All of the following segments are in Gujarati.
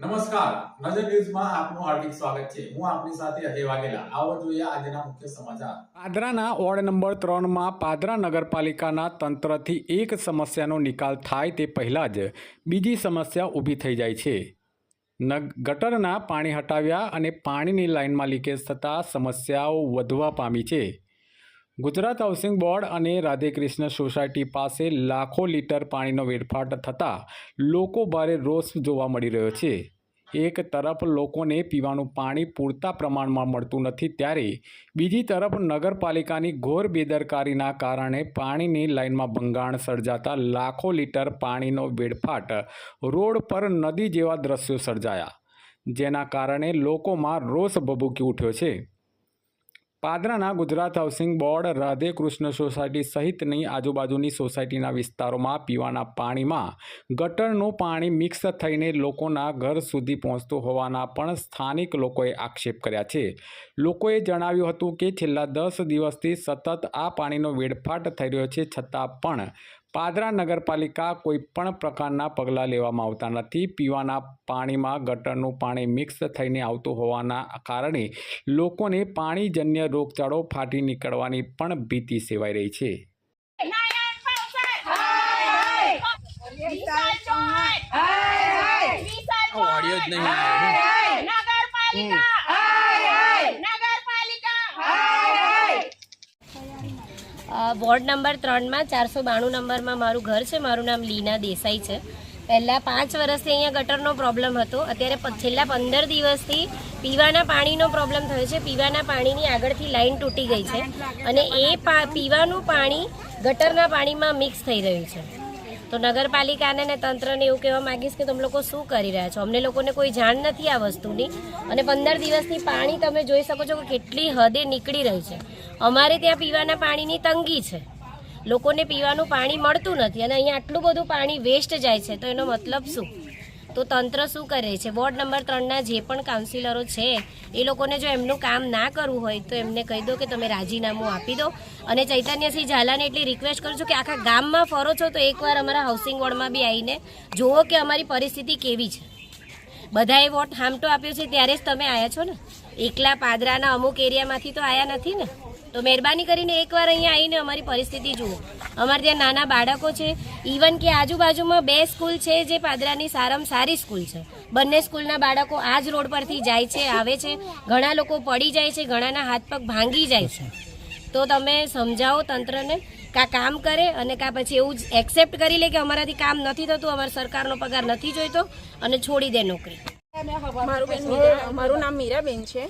નમસ્કાર. નજર ન્યૂઝમાં આપનું હાર્દિક સ્વાગત છે. હું આપની સાથે અજય વાઘેલા. આવો જોઈએ આજના મુખ્ય સમાચાર. પાદરાના વોર્ડ નંબર ત્રણમાં પાદરા નગરપાલિકાના તંત્રથી એક સમસ્યાનો નિકાલ થાય તે પહેલાં જ બીજી સમસ્યા ઊભી થઈ જાય છે. ગટરના પાણી હટાવ્યા અને પાણીની લાઇનમાં લીકેજ થતાં સમસ્યાઓ વધવા પામી છે. ગુજરાત હાઉસિંગ બોર્ડ અને રાધેકૃષ્ણ સોસાયટી પાસે લાખો લીટર પાણીનો વેડફાટ થતાં લોકો ભારે રોષ જોવા મળી રહ્યો છે. એક તરફ લોકોને પીવાનું પાણી પૂરતા પ્રમાણમાં મળતું નથી ત્યારે બીજી તરફ નગરપાલિકાની ઘોર બેદરકારીના કારણે પાણીની લાઇનમાં ભંગાણ સર્જાતા લાખો લીટર પાણીનો વેડફાટ રોડ પર નદી જેવા દ્રશ્યો સર્જાયા, જેના કારણે લોકોમાં રોષ ભભૂકી ઉઠ્યો છે. પાદરાના Gujarat housing board Radhe Krishna society સહિતની આજુબાજુની સોસાયટીના વિસ્તારોમાં પીવાના પાણીમાં ગટરનું પાણી મિક્સ થઈને લોકોના ઘર સુધી પહોંચતું હોવાના પણ સ્થાનિક લોકોએ આક્ષેપ કર્યા છે. લોકોએ જણાવ્યું હતું કે છેલ્લા દસ દિવસથી સતત આ પાણીનો વેડફાટ થઈ રહ્યો છે, છતાં પણ પાદરા નગરપાલિકા કોઈ પણ પ્રકારના પગલાં લેવામાં આવતા નથી. પીવાના પાણીમાં ગટરનું પાણી મિક્સ થઈને આવતું હોવાના કારણે લોકોને પાણીજન્ય રોગચાળો ફાટી નીકળવાની પણ ભીતિ સેવાઈ રહી છે. ઓડિયો જ નહીં હાય હાય નગરપાલિકા હાય હાય નગરપાલિકા હાય અ, વોર્ડ નંબર ત્રણમાં ચારસો બાણું નંબરમાં મારું ઘર છે. મારું નામ લીના દેસાઈ છે. પહેલાં પાંચ વર્ષથી અહીંયા ગટરનો પ્રોબ્લેમ હતો. અત્યારે છેલ્લા પંદર દિવસથી પીવાના પાણીનો પ્રોબ્લેમ થયો છે. પીવાના પાણીની આગળથી લાઈન તૂટી ગઈ છે. અને એ પીવાનું પાણી ગટરના પાણીમાં મિક્સ થઈ રહ્યું છે. તો નગરપાલિકાને ને તંત્રને એવું કહેવા માંગીશ કે તમે લોકો શું કરી રહ્યા છો? અમને લોકોને કોઈ જાણ નથી આ વસ્તુની. અને પંદર દિવસની પાણી તમે જોઈ શકો છો કે કેટલી હદે નીકળી રહી છે. અમારે ત્યાં પીવાના પાણીની તંગી છે. લોકોને પીવાનું પાણી મળતું નથી અને અહીંયા આટલું બધું પાણી વેસ્ટ જાય છે. તો એનો મતલબ શું? તો તંત્ર શું કરે છે? વોર્ડ નંબર ત્રણના જે પણ કાઉન્સિલરો છે, એ લોકોને જો એમનું કામ ના કરવું હોય, તો એમને કહી દો કે તમે રાજીનામું આપી દો. અને ચૈતન્યસિંહ ઝાલાને એટલી રિક્વેસ્ટ કરું છું કે આખા ગામમાં ફરો છો, તો એકવાર અમારા હાઉસિંગ વોર્ડમાં બી આવીને જુઓ કે અમારી પરિસ્થિતિ કેવી છે. બધાએ વોટ હામટો આપ્યો છે, ત્યારે જ તમે આવ્યા છો ને? એકલા પાદરાના અમુક એરિયામાંથી તો આવ્યા નથી ને? તો મહેરબાની કરીને એકવાર અહીંયા આવીને અમારી પરિસ્થિતિ જુઓ. અમારે ત્યાં નાના બાળકો છે. ઇવન કે આજુબાજુમાં બે સ્કૂલ છે જે પાદરાની સારામાં સારી સ્કૂલ છે. બંને સ્કૂલના બાળકો આ જ રોડ પરથી જાય છે, આવે છે. ઘણા લોકો પડી જાય છે, ઘણાના હાથ પગ ભાંગી જાય છે. તો તમે સમજાવો તંત્રને કા કામ કરે અને કા પછી એવું જ એક્સેપ્ટ કરી લે કે અમારાથી કામ નથી થતું, અમારે સરકારનો પગાર નથી જોઈતો અને છોડી દે નોકરી. મારું નામ મીરાબેન છે.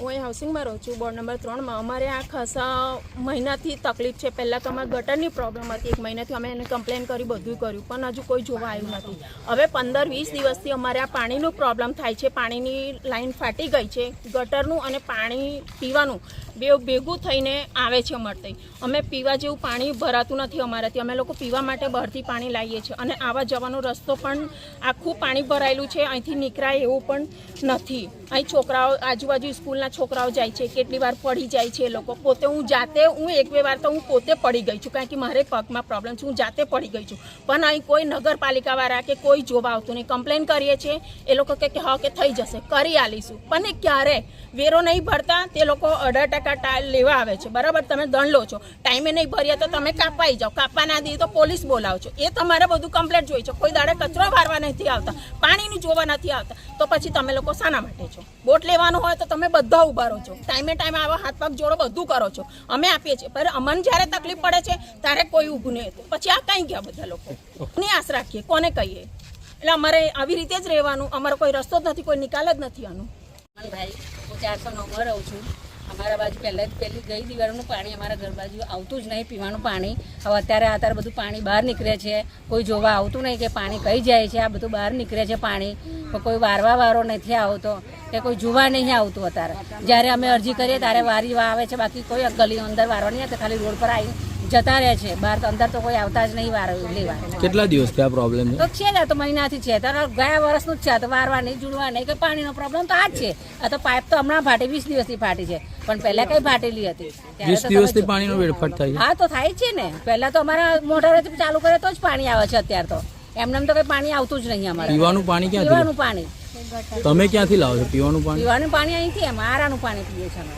હું અહીં હાઉસિંગમાં રહું છું. બોર્ડ નંબર ત્રણમાં અમારે આ ખાસા મહિનાથી તકલીફ છે. પહેલાં તો અમારે ગટરની પ્રોબ્લેમ હતી. એક મહિનાથી અમે એને કમ્પ્લેન કરી બધું કર્યું. પણ હજુ કોઈ જોવા આવ્યું નથી. હવે પંદર વીસ દિવસથી અમારે આ પાણીનું પ્રોબ્લેમ થાય છે. પાણીની લાઈન ફાટી ગઈ છે. ગટરનું અને પાણી પીવાનું. બે ભેગું થઈને આવે છે મળતી અમે પીવા જેવું પાણી ભરાતું નથી અમારાથી અમે લોકો પીવા માટે બહારથી પાણી લાવીએ છીએ. અને આવા જવાનો રસ્તો પણ આખું પાણી ભરાયેલું છે. અહીંથી નીકળાય એવું પણ નથી. અહીં છોકરાઓ, આજુબાજુ સ્કૂલના છોકરાઓ જાય છે. કેટલી વાર પડી જાય છે એ લોકો. પોતે હું જાતે, હું એક બે વાર તો હું પોતે પડી ગઈ છું. કારણ કે મારે પગમાં પ્રોબ્લેમ છે. હું જાતે પડી ગઈ છું. પણ અહીં કોઈ નગરપાલિકાવાળા કે કોઈ જોવા આવતું નહીં. કમ્પ્લેન કરીએ છીએ એ લોકો કે હા, કે થઈ જશે. કરી આલીશું. પણ ક્યારે? વેરો નહીં ભરતા. તે લોકો અઢાર ટકા ટાયર લેવા આવે છે. બરાબર? તમે દંડ લો છો. ટાઈમે નહીં ભર્યા તો તમે કાપાઈ જાઓ. કાપવા ના દઈએ તો પોલીસ બોલાવો એ તમારે બધું કમ્પ્લેટ જોઈ છે. કોઈ દાડે કચરો વારવા નથી આવતા. પાણીનું જોવા નથી આવતા. તો પછી તમે લોકો શાના માટે છો? બોટ લેવાનું હોય તો તમે બધા ઊભા રહો છો. ટાઈમે ટાઈમે આવા હાથ પગ જોડો બધું કરો છો. અમે આપીએ છીએ. પણ અમને જ્યારે તકલીફ પડે છે, ત્યારે કોઈ ઊભું નહીં હતું પછી આ કાંઈ ગયા બધા લોકો? ની આશ રાખીએ? કોને કહીએ? એટલે અમારે આવી રીતે જ રહેવાનું. અમારો કોઈ રસ્તો જ નથી, કોઈ નિકાલ જ નથી આનું. ભાઈ હું ચારસો નવમાં રહું છું. અમારા બાજુ પહેલાં પહેલી ગઈ દિવાળીનું પાણી અમારા ઘર બાજુ આવતું જ નહીં પીવાનું પાણી. હવે અત્યારે અત્યારે બધું પાણી બહાર નીકળે છે. કોઈ જોવા આવતું નહીં કે પાણી કઈ જાય છે આ બધું બહાર નીકળે છે પાણી. પણ કોઈ વારવા વારો નથી આવતો કે કોઈ જોવા નહીં આવતું અત્યારે. જ્યારે અમે અરજી કરીએ ત્યારે વારી આવે છે બાકી કોઈ ગલી અંદર વારવા નહીં આવતા ખાલી રોડ પર આવી જતા રહે છે. બહાર તો અંદર તો કોઈ આવતા જ નહીં વાર લેવા કેટલા દિવસથી આ પ્રોબ્લેમ તો છે ને તો મહિનાથી છે. તો ગયા વર્ષનું જ છે. તો વારવા નહીં જુડવા નહીં કે પાણીનો પ્રોબ્લેમ તો આ જ છે. આ તો પાઇપ તો હમણાં ફાટી વીસ દિવસથી ફાટી છે. પણ પહેલા કઈ ફાટેલી હતી? વીસ દિવસથી પાણીનો વેડફાટ થાય હા તો થાય છે ને. પહેલા તો અમારા મોટર ચાલુ કરે તો જ પાણી આવે છે અત્યારે તો. એમને એમ તો કઈ પાણી આવતું જ નહીં અમારે. પીવાનું પાણી ક્યાં પીવાનું પાણી. તમે ક્યાંથી લાવો છો પીવાનું પાણી? પીવાનું પાણી અહીંથી અમારાનું પાણી પીએ છીએ અમે.